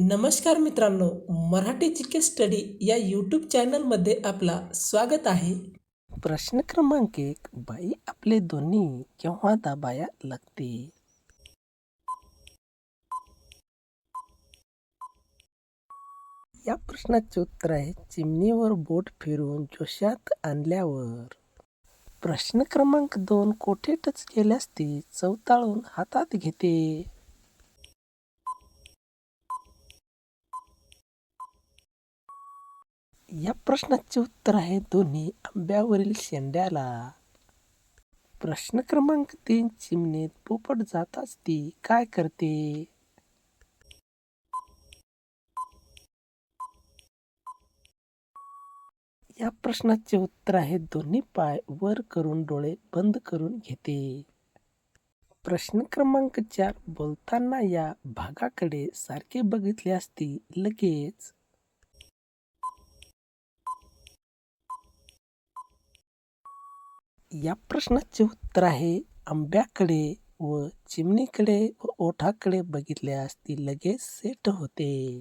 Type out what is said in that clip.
नमस्कार मित्रांनो मराठी के स्टडी या यूट्यूब चॅनलमध्ये आपला स्वागत आहे. प्रश्न क्रमांक एक बाई आपले दोन्ही केव्हा दाबाया लागते? या प्रश्नाचे उत्तर आहे चिमणीवर बोट फिरून जोशात आणल्यावर. प्रश्न क्रमांक दोन कोठे टच केल्यास ती चवताळून हातात घेते? या प्रश्नाचे उत्तर आहे दोन्ही आंब्यावरील शेंड्याला. प्रश्न क्रमांक तीन चिमणीत पोपट जाताच ती काय करते? या प्रश्नाचे उत्तर आहे दोन्ही पाय वर करून डोळे बंद करून घेते. प्रश्न क्रमांक चार बोलताना या भागाकडे सारखे बघितले असती लगेच. या प्रश्नाचे उत्तर आहे. आंब्याकडे व चिमणीकडे व ओठाकडे बघितल्यास ती लगेच सेट होते.